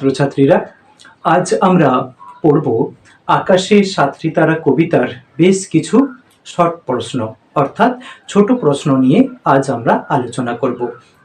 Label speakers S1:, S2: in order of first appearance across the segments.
S1: ছাত্রছাত্রীরা, আজ আমরা পড়ব আকাশে সাতটি তারা কবিতার বেশ কিছু শর্ট প্রশ্ন, অর্থাৎ ছোট প্রশ্ন নিয়ে আজ আমরা আলোচনা করব।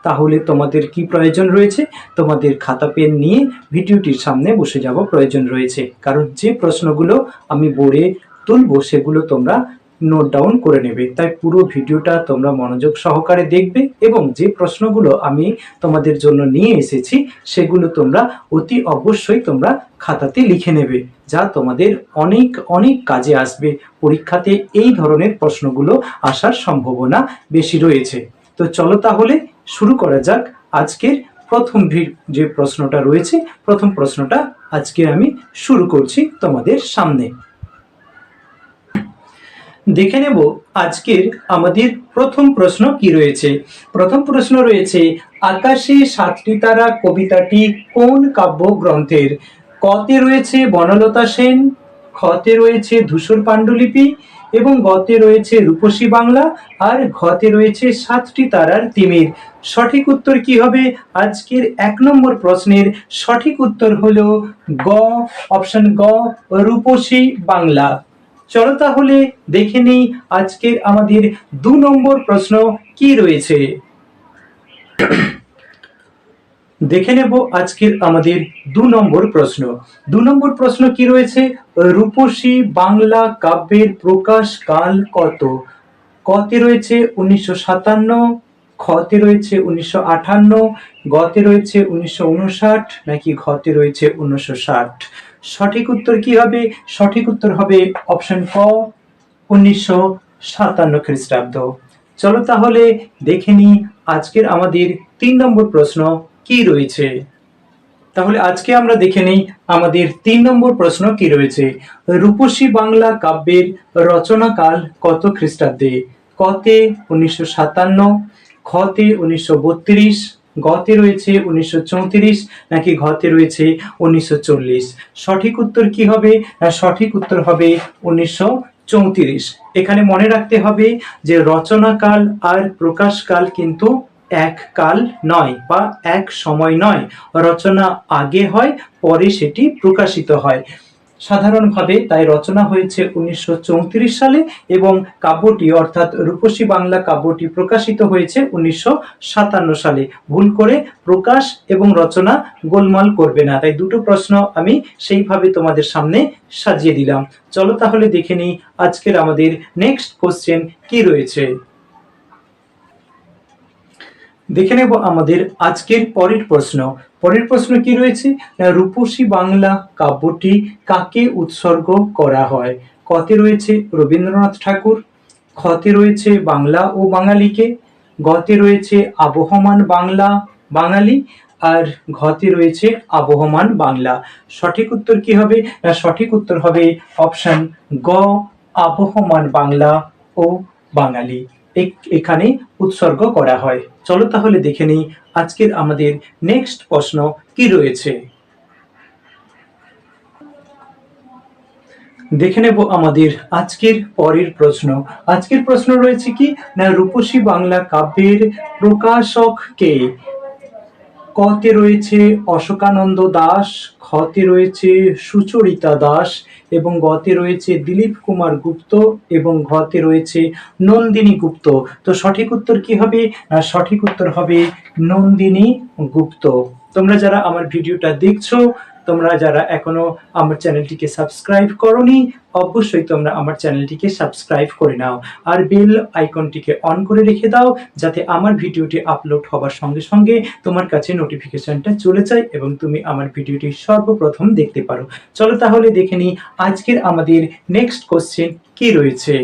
S1: তাহলে তোমাদের কি প্রয়োজন রয়েছে? তোমাদের খাতা পেন নিয়ে ভিডিওটির সামনে বসে যাব প্রয়োজন রয়েছে। কারণ যে প্রশ্নগুলো আমি বোর্ডে তুলবো, সেগুলো তোমরা নোট ডাউন করে নেবে। তাই পুরো ভিডিওটা তোমরা মনোযোগ সহকারে দেখবে এবং যে প্রশ্নগুলো আমি তোমাদের জন্য নিয়ে এসেছি, সেগুলো তোমরা অতি অবশ্যই তোমরা খাতাতে লিখে নেবে, যা তোমাদের অনেক অনেক কাজে আসবে। পরীক্ষাতে এই ধরনের প্রশ্নগুলো আসার সম্ভাবনা বেশি রয়েছে। তো চলো তাহলে শুরু করা যাক আজকের প্রথম যে প্রশ্নটা রয়েছে, প্রথম প্রশ্নটা আজকে আমি শুরু করছি তোমাদের সামনে। দেখে নেব আজকের আমাদের প্রথম প্রশ্ন কি রয়েছে। প্রথম প্রশ্ন রয়েছে, আকাশে সাতটি তারা কবিতাটি কোন কাব্যগ্রন্থের? কতে রয়েছে বনলতা সেন, খতে রয়েছে ধূসর পাণ্ডুলিপি এবং গতে রয়েছে রূপসী বাংলা আর ঘতে রয়েছে সাতটি তারার তিমির। সঠিক উত্তর কি হবে? আজকের এক নম্বর প্রশ্নের সঠিক উত্তর হলো গ, অপশন গ, রূপসী বাংলা। চলো তাহলে দেখে নেই আজকের আমাদের দু নম্বর প্রশ্ন কি রয়েছে। দেখে নেব আজকের আমাদের দু নম্বর প্রশ্ন। দু নম্বর প্রশ্ন কি রয়েছে? রূপসী বাংলা কাব্যের প্রকাশ কাল কত? কতে রয়েছে উনিশশো সাতান্ন, খতে রয়েছে উনিশশো আটান্ন গতে রয়েছে উনিশশো উনষাট, নাকি ঘতে রয়েছে উনিশশো ষাট? সঠিক উত্তর কি হবে? সঠিক উত্তর হবে অপশন ক, উনিশশো সাতান্ন খ্রিস্টাব্দ। চলো তাহলে দেখে নিই আজকের আমাদের তিন নম্বর প্রশ্ন কি রয়েছে। তাহলে আজকে আমরা দেখে নেই আমাদের তিন নম্বর প্রশ্ন কি রয়েছে। রূপসী বাংলা কাব্যের রচনাকাল কত খ্রিস্টাব্দে? কতে উনিশশো সাতান্ন, খতে উনিশশো বত্রিশ গতে রয়েছে উনিশশো চৌত্রিশ নাকি ঘতে রয়েছে উনিশশো চল্লিশ? সঠিক উত্তর কি হবে? সঠিক উত্তর হবে উনিশশো চৌত্রিশ। এখানে মনে রাখতে হবে যে রচনাকাল আর প্রকাশকাল কিন্তু এক কাল নয় বা এক সময় নয়। রচনা আগে হয়, পরে সেটি প্রকাশিত হয়। সাধারণভাবে তাই রচনা হয়েছে উনিশশো চৌত্রিশ সালে এবং কাব্যটি অর্থাৎ রূপসী বাংলা কাব্যটি প্রকাশিত হয়েছে উনিশশো সাতান্ন সালে। ভুল করে প্রকাশ এবং রচনা গোলমাল করবে না। তাই দুটো প্রশ্ন আমি সেইভাবে তোমাদের সামনে সাজিয়ে দিলাম। চলো তাহলে দেখে নিই আজকের আমাদের নেক্সট কোশ্চেন কি রয়েছে। দেখে নেব আমাদের আজকের পরের প্রশ্ন। পরের প্রশ্ন কি রয়েছে? রূপসী বাংলা কাব্যটি কাকে উৎসর্গ করা হয়? কতে রয়েছে রবীন্দ্রনাথ ঠাকুর, খতে রয়েছে বাংলা ও বাঙালিকে, গতে রয়েছে আবহমান বাংলা, বাঙালি, আর ঘতে রয়েছে আবহমান বাংলা। সঠিক উত্তর কি হবে? সঠিক উত্তর হবে অপশন গ, আবহমান বাংলা ও বাঙালি। এখানে উৎসর্গ করা হয়। চলো তাহলে দেখে নিই আজকের আমাদের নেক্সট প্রশ্ন কি রয়েছে। দেখে নেব আমাদের আজকের পরের প্রশ্ন। আজকের প্রশ্ন রয়েছে কি, না রূপসী বাংলা কাব্যের প্রকাশক কে? কতে রয়েছে অশোকানন্দ দাস খতে রয়েছে সুচরিতা দাস এবং গতে রয়েছে দিলীপ কুমার গুপ্ত এবং ঘতে রয়েছে নন্দিনী গুপ্ত। তো সঠিক উত্তর কি হবে? না, সঠিক উত্তর হবে নন্দিনী গুপ্ত। তোমরা যারা আমার ভিডিওটা দেখছ তোমরা যারা এখনও আমার চ্যানেলটিকে সাবস্ক্রাইব করনি, অবশ্যই তোমরা আমার চ্যানেলটিকে সাবস্ক্রাইব করে নাও। আর বেল আইকনটিকে অন করে রেখে দাও, যাতে আমার ভিডিওটি আপলোড হবার সঙ্গে সঙ্গে তোমার কাছে নোটিফিকেশনটা চলে যায় এবং তুমি আমার ভিডিওটি সর্বপ্রথম দেখতে পারো। চলো তাহলে দেখে নিই আজকের আমাদের নেক্সট কোশ্চেন কি রয়েছে।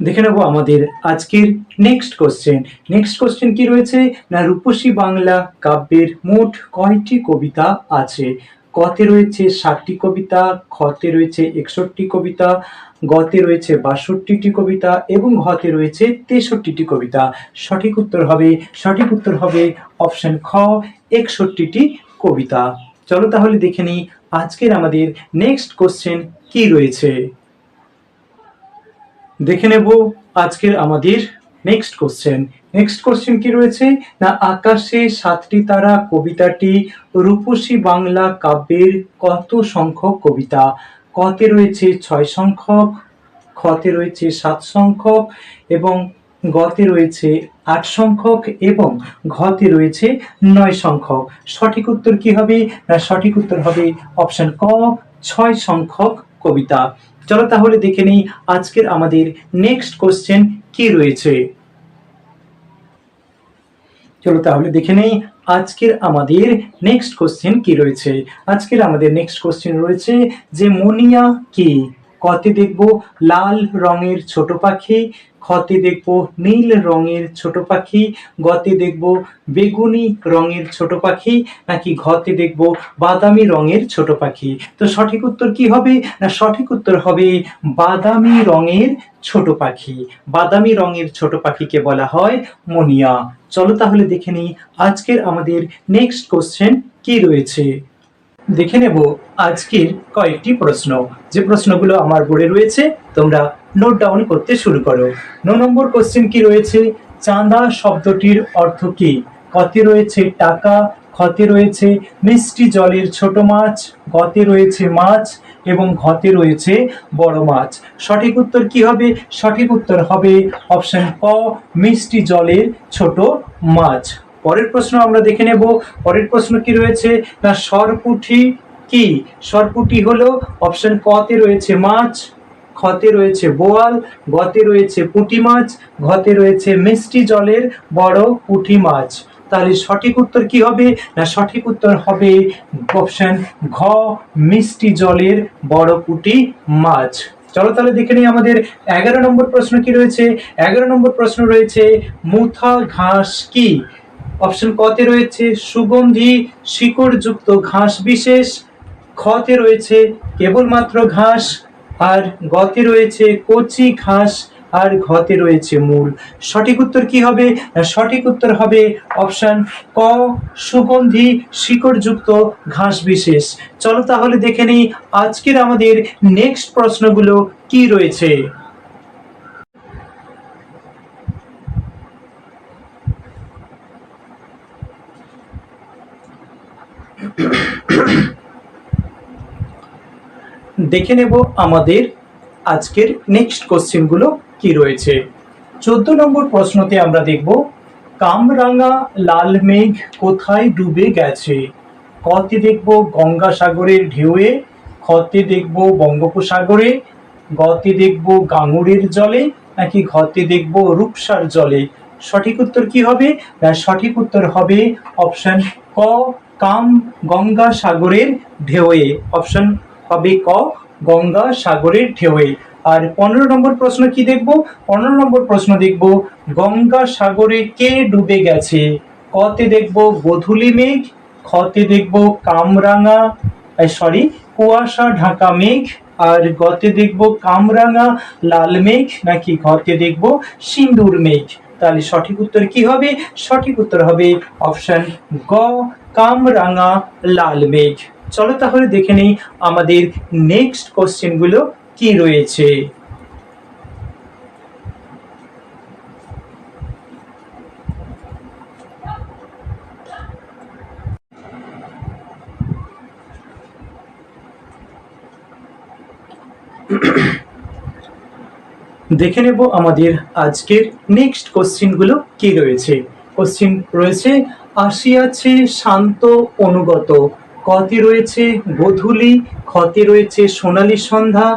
S1: দেখে নেব আমাদের আজকের নেক্সট কোশ্চেন নেক্সট কোশ্চেন কি রয়েছে? না, রূপসী বাংলা কাব্যের মোট কয়টি কবিতা আছে? কতে রয়েছে ষাটটি কবিতা, খতে রয়েছে একষট্টি কবিতা, গতে রয়েছে বাষট্টিটি কবিতা এবং ঘতে রয়েছে তেষট্টিটি কবিতা। সঠিক উত্তর হবে, সঠিক উত্তর হবে অপশন খ, একষট্টিটি কবিতা। চলো তাহলে দেখে নিই আজকের আমাদের নেক্সট কোশ্চেন কি রয়েছে? দেখে নেব আজকের আমাদের নেক্সট কোশ্চেন নেক্সট কোশ্চেন কি রয়েছে? না, আকাশে সাতটি তারা কবিতাটি, রূপসী বাংলা কাব্যের কত সংখ্যক কবিতা? কতে রয়েছে ছয় সংখ্যক, খতে রয়েছে সাত সংখ্যক এবং গতে রয়েছে আট সংখ্যক এবং ঘতে রয়েছে নয় সংখ্যক। সঠিক উত্তর কি হবে? না, সঠিক উত্তর হবে অপশন ক, ছয় সংখ্যক কবিতা। চলো তাহলে দেখে নেই আজকের আমাদের নেক্সট কোশ্চেন কি রয়েছে। চলো তাহলে দেখে নেই আজকের আমাদের নেক্সট কোশ্চেন কি রয়েছে। আজকের আমাদের নেক্সট কোশ্চেন রয়েছে যে মনিয়া কি? কতে দেখব লাল রঙের ছোট পাখি খতে দেখব নীল রঙের ছোট পাখি, গতে দেখব বেগুনি রঙের ছোট পাখি, নাকি ঘতে দেখব বাদামি রঙের ছোট পাখি। তো সঠিক উত্তর কি হবে? না, সঠিক উত্তর হবে বাদামি রঙের ছোট পাখি। বাদামি রঙের ছোট পাখিকে বলা হয় মনিয়া। চলো তাহলে দেখে নিই আজকের আমাদের নেক্সট কোশ্চেন কি রয়েছে। দেখে নেব আজকের কয়েকটি প্রশ্ন। যে প্রশ্নগুলো আমার বোর্ডে রয়েছে, তোমরা নোট ডাউন করতে শুরু করো। ন নম্বর কোশ্চেন কি রয়েছে? চাঁদা শব্দটির অর্থ কি? কতে রয়েছে টাকা খতে রয়েছে মিষ্টি জলের ছোট মাছ, গতে রয়েছে মাছ এবং ঘতে রয়েছে বড় মাছ। সঠিক উত্তর কি হবে? সঠিক উত্তর হবে অপশন ক, মিষ্টি জলের ছোট মাছ। পরের প্রশ্ন আমরা দেখে নেব। পরের প্রশ্ন কি রয়েছে? না, সরপুঠি কি? সরপুটি হলো অপশন কতে রয়েছে মাছ খতে রয়েছে বোয়াল গতে রয়েছে পুঁটি মাছ ঘতে রয়েছে মিষ্টি জলের বড় পুঁটি মাছ। তাহলে সঠিক উত্তর কি হবে? না, সঠিক উত্তর হবে অপশন ঘ, মিষ্টি জলের বড় পুঁটি মাছ। চলো তাহলে দেখে নিই আমাদের এগারো নম্বর প্রশ্ন কি রয়েছে? এগারো নম্বর প্রশ্ন রয়েছে, মুথা ঘাস কি? অপশন কতে রয়েছে সুগন্ধি, শিকড়যুক্ত ঘাস বিশেষ খতে রয়েছে কেবলমাত্র ঘাস, আর গতে রয়েছে কচি ঘাস, আর ঘতে রয়েছে মূল। সঠিক উত্তর কি হবে? সঠিক উত্তর হবে অপশন ক, সুগন্ধি, শিকড়যুক্ত ঘাস বিশেষ। চলো তাহলে দেখে নিই আজকের আমাদের নেক্সট প্রশ্নগুলো কি রয়েছে। দেখে নেব আমাদের আজকের নেক্সট কোশ্চেনগুলো কি রয়েছে। চোদ্দ নম্বর প্রশ্নতে আমরা দেখব, কামরাঙা লাল মেঘ কোথায় ডুবে গেছে? কতে দেখব গঙ্গাসাগরের ঢেউয়ে, খতে দেখব বঙ্গোপসাগরে, গতে দেখব গাঙুরের জলে, নাকি ঘতে দেখব রূপসার জলে? সঠিক উত্তর কি হবে? সঠিক উত্তর হবে অপশন ক কাম গঙ্গা সাগরের ঢেউয়ে। অপশন হবে ক, গঙ্গা সাগরের ঢেউয়ে। আর পনেরো নম্বর প্রশ্ন কি দেখব? পনেরো নম্বর প্রশ্ন দেখব, গঙ্গা সাগরে কে ডুবে গেছে? কতে দেখব গধুলি মেঘ, খতে দেখব কামরাঙা সরি কুয়াশা, ঢাকা মেঘ, আর গতে দেখব কামরাঙা, লাল মেঘ, নাকি ঘতে দেখব সিন্দুর মেঘ? তাহলে সঠিক উত্তর কি হবে? সঠিক উত্তর হবে অপশন গ, কামরাঙা, লাল মেঘ। চলো তাহলে দেখে নেই আমাদের নেক্সট কোশ্চেনগুলো কি রয়েছে? দেখে নেব আমাদের আজকের নেক্সট কোশ্চিনগুলো কি রয়েছে। কোশ্চিন রয়েছে আসিয়াছে শান্ত অনুগত, কতে রয়েছে গধূলি ক্ষতে রয়েছে সোনালি সন্ধ্যা,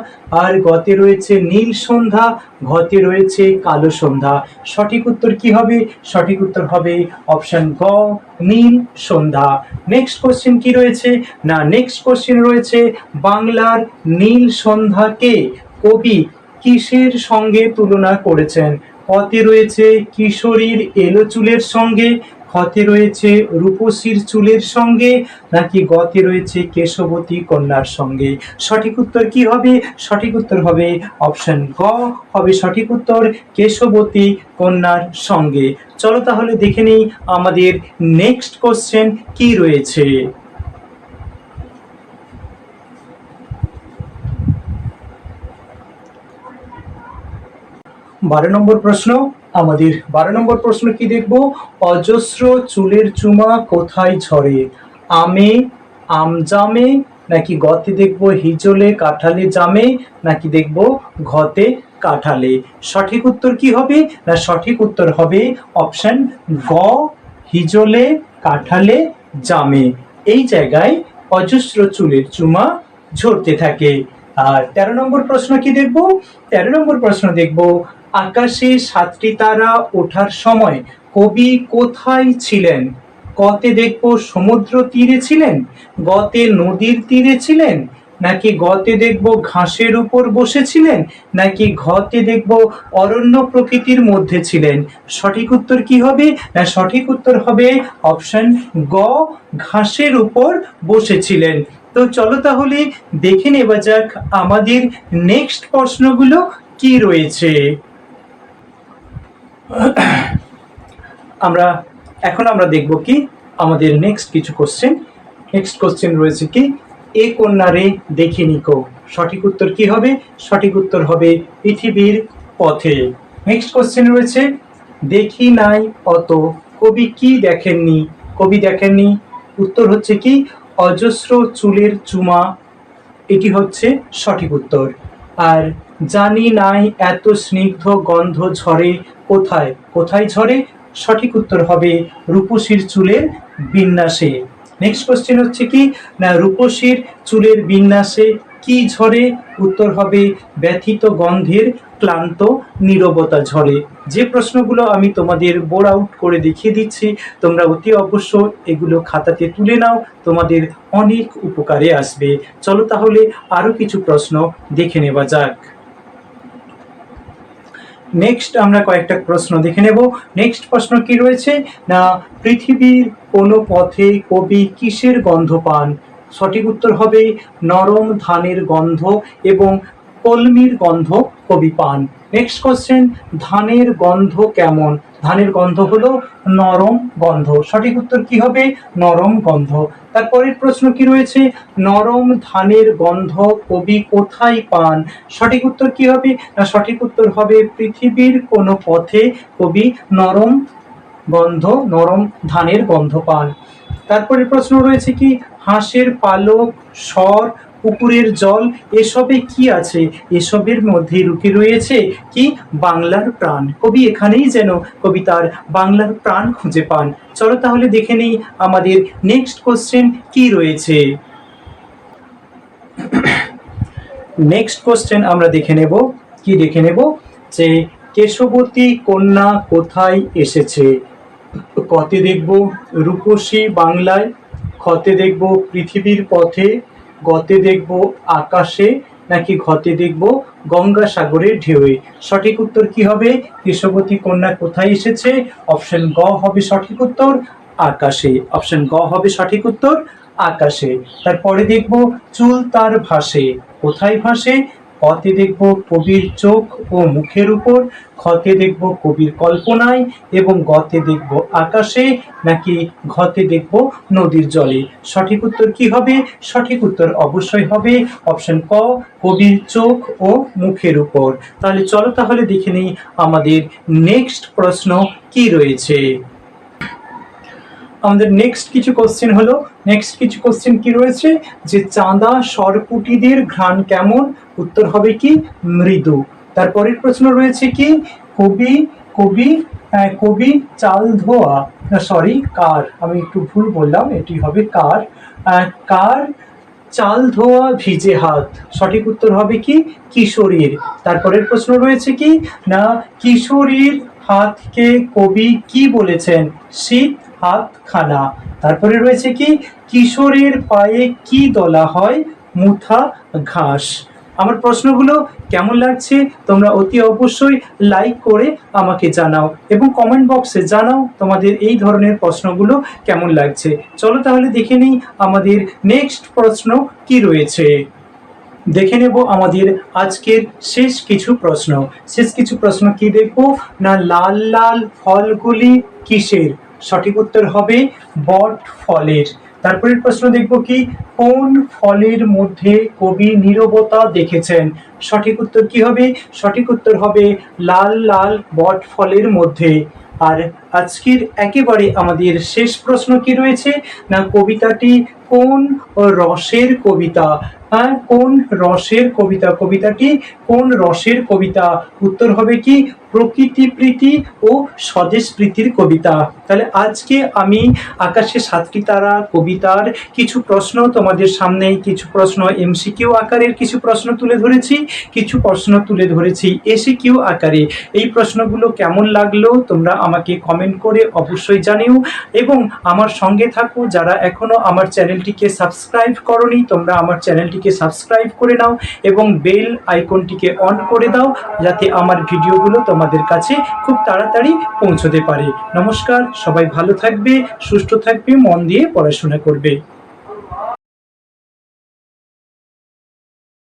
S1: আর গতে রয়েছে নীল সন্ধ্যা, ঘতে রয়েছে কালো সন্ধ্যা। সঠিক উত্তর কি হবে? সঠিক উত্তর হবে অপশন গ, নীল সন্ধ্যা। নেক্সট কোশ্চেন কি রয়েছে? না নেক্সট কোশ্চেন রয়েছে বাংলার নীল সন্ধ্যাকে কবি কিসের সঙ্গে তুলনা করেছেন? পথে রয়েছে কিশোরীর এলো চুলের সঙ্গে খতে রয়েছে রূপসীর চুলের সঙ্গে, নাকি গতে রয়েছে কেশবতী কন্যার সঙ্গে? সঠিক উত্তর কি হবে? সঠিক উত্তর হবে অপশন গ হবে সঠিক উত্তর কেশবতী কন্যার সঙ্গে। চলো তাহলে দেখে নিই আমাদের নেক্সট কোশ্চেন কি রয়েছে? বারো নম্বর প্রশ্ন, আমাদের বারো নম্বর প্রশ্ন কি দেখব? অজস্র চুলের চুমা কোথায় ঝরে? আমে, আমজামে, নাকি গতে দেখব হিজলে কাঁঠালে জামে, নাকি দেখব ঘতে কাঁঠালে? সঠিক উত্তর কি হবে? না সঠিক উত্তর হবে অপশন গ, হিজলে কাঁঠালে জামে। এই জায়গায় অজস্র চুলের চুমা ঝরতে থাকে। আর তেরো নম্বর প্রশ্ন কি দেখব? তেরো নম্বর প্রশ্ন দেখব আকাশে সাতটি তারা ওঠার সময় কবি কোথায় ছিলেন? কতে দেখব সমুদ্র তীরে ছিলেন? গতে নদীর তীরে ছিলেন? নাকি গতে দেখব ঘাসের উপর বসেছিলেন? নাকি ঘতে দেখব অরণ্য প্রকৃতির মধ্যে ছিলেন? সঠিক উত্তর কি হবে? না সঠিক উত্তর হবে অপশন গ, ঘাসের উপর বসেছিলেন। তো চলো তাহলে দেখে নেওয়া যাক আমাদের নেক্সট প্রশ্নগুলো কি রয়েছে। আমরা, এখন আমরা দেখব কি আমাদের নেক্সট কিছু কোশ্চেন নেক্সট কোশ্চেন রয়েছে কি, এ কন্যারে দেখিনি কো সঠিক উত্তর কি হবে? সঠিক উত্তর হবে পৃথিবীর পথে। নেক্সট কোশ্চেন রয়েছে, দেখি নাই অত, কবি কি দেখেননি? কবি দেখেননি। উত্তর হচ্ছে কি, অজস্র চুলের চুমা। এটি হচ্ছে সঠিক উত্তর। আর জানি নাই এত স্নিগ্ধ গন্ধ ঝরে কোথায় কোথায় ঝরে? সঠিক উত্তর হবে রূপসীর চুলের বিন্যাসে। নেক্সট কোশ্চেন হচ্ছে কি? না, রূপসীর চুলের বিন্যাসে কি ঝরে? উত্তর হবে ব্যথিত গন্ধের ক্লান্ত নীরবতা ঝরে। যে প্রশ্নগুলো আমি তোমাদের বোর্ড আউট করে দেখিয়ে দিচ্ছি, তোমরা অতি অবশ্য এগুলো খাতাতে তুলে নাও, তোমাদের অনেক উপকারে আসবে। চলো তাহলে আরও কিছু প্রশ্ন দেখে নেওয়া যাক। নেক্সট আমরা কয়েকটা প্রশ্ন দেখে নেব। নেক্সট প্রশ্ন কি রয়েছে? না, পৃথিবীর কোনো পথে কবি কিসের গন্ধ পান? সঠিক উত্তর হবে, নরম ধানের গন্ধ এবং কলমির গন্ধ কবি পান। নেক্সট কোশ্চেন ধানের গন্ধ কেমন? ধানের গন্ধ হলো নরম গন্ধ। সঠিক উত্তর কি হবে? নরম গন্ধ। তারপরের প্রশ্ন কি রয়েছে? নরম ধানের গন্ধ কবি কোথায় পান? সঠিক উত্তর কি হবে? না, সঠিক উত্তর হবে পৃথিবীর কোনো পথে কবি নরম গন্ধ, নরম ধানের গন্ধ পান। তারপরে প্রশ্ন রয়েছে কি? হাঁসের পালক স্বর পুকুরের জল, এসবে কি আছে? এসবের মধ্যে রুখে রয়েছে কি? বাংলার প্রাণ। কবি এখানেই যেন কবিতার বাংলার প্রাণ খুঁজে পান। চলো তাহলে দেখে নেই আমাদের নেক্সট কোশ্চেন কি রয়েছে? নেক্সট কোশ্চেন আমরা দেখে নেব। কি দেখে নেব? যে কেশবতী কন্যা কোথায় এসেছে? কতে দেখব রূপসী বাংলায় খতে দেখব পৃথিবীর পথে গতে দেখব আকাশে নাকি ঘতে দেখব গঙ্গাসাগরের ঢেউয়ে। সঠিক উত্তর কি হবে? কেশবতী কন্যা কোথায় এসেছে? অপশন গ হবে সঠিক উত্তর, আকাশে। অপশন গ হবে সঠিক উত্তর, আকাশে। তারপরে দেখব চুল তার ভাসে। কোথায় ভাসে? কতে দেখব কবির চোখ ও মুখের উপর, খতে দেখব কবির কল্পনায় এবং গতে দেখব আকাশে, নাকি ঘতে দেখব নদীর জলে। সঠিক উত্তর কি হবে? সঠিক উত্তর অবশ্যই হবে অপশন ক, কবির চোখ ও মুখের উপর। তাহলে চলো তাহলে দেখে নিই আমাদের নেক্সট প্রশ্ন কি রয়েছে? আমাদের নেক্সট কিছু কোশ্চেন হলো, নেক্সট কিছু কোশ্চেন কি রয়েছে? যে চাঁদা সরপুটিদের ঘ্রাণ কেমন? উত্তর হবে কি মৃদু। তারপরের প্রশ্ন রয়েছে কি? কবি কবি কবি চাল ধোয়া সরি কার। আমি একটু ভুল বললাম, এটি হবে কার। কার চাল ধোয়া ভিজে হাত। সঠিক উত্তর হবে কি? কিশোরীর। তারপরের প্রশ্ন রয়েছে কি? না, কিশোরীর হাতকে কবি কি বলেছেন? শীত হাত খানা তারপরে রয়েছে কি? কিশোরের পায়ে কি দলা হয়? মুথা ঘাস। আমার প্রশ্নগুলো কেমন লাগছে তোমরা অতি অবশ্যই লাইক করে আমাকে জানাও এবং কমেন্ট বক্সে জানাও তোমাদের এই ধরনের প্রশ্নগুলো কেমন লাগছে। চলো তাহলে দেখে নিই আমাদের নেক্সট প্রশ্ন কি রয়েছে। দেখে নেব আমাদের আজকের শেষ কিছু প্রশ্ন। শেষ কিছু প্রশ্ন কি দেখব? না লাল লাল ফলগুলি কিসের? সঠিক উত্তর হবে বট ফলের। তারপরের প্রশ্ন দেখব কি, কোন ফলের মধ্যে কবি নীরবতা দেখেছেন? সঠিক উত্তর কি হবে? সঠিক উত্তর হবে লাল লাল বট ফলের মধ্যে। আর আজকের একেবারে আমাদের শেষ প্রশ্ন কি রয়েছে? না, কবিতাটি কোন রসের কবিতা? হ্যাঁ কোন রসের কবিতা? কবিতাটি কোন রসের কবিতা? উত্তর হবে কি প্রকৃতি প্রীতি ও স্বদেশ প্রীতির কবিতা। তাহলে আজকে আমি আকাশে সাতটি তারা, কবিতার কিছু প্রশ্ন তোমাদের সামনে কিছু প্রশ্ন এমসিকিউ আকারের কিছু প্রশ্ন তুলে ধরেছি, কিছু প্রশ্ন তুলে ধরেছি এসিকিউ আকারে। এই প্রশ্নগুলো কেমন লাগল তোমরা আমাকে কমেন্ট করে অবশ্যই জানিও এবং আমার সঙ্গে থাকো যারা এখনও আমার চ্যানেলটিকে সাবস্ক্রাইব করনি, তোমরা আমার চ্যানেলটিকে সাবস্ক্রাইব করে নাও এবং বেল আইকনটিকে অন করে দাও যাতে আমার ভিডিওগুলো তোমাদের কাছে খুব তাড়াতাড়ি পৌঁছতে পারে। নমস্কার, সবাই ভালো থাকবে, সুস্থ থাকবে, মন দিয়ে পড়াশোনা করবে।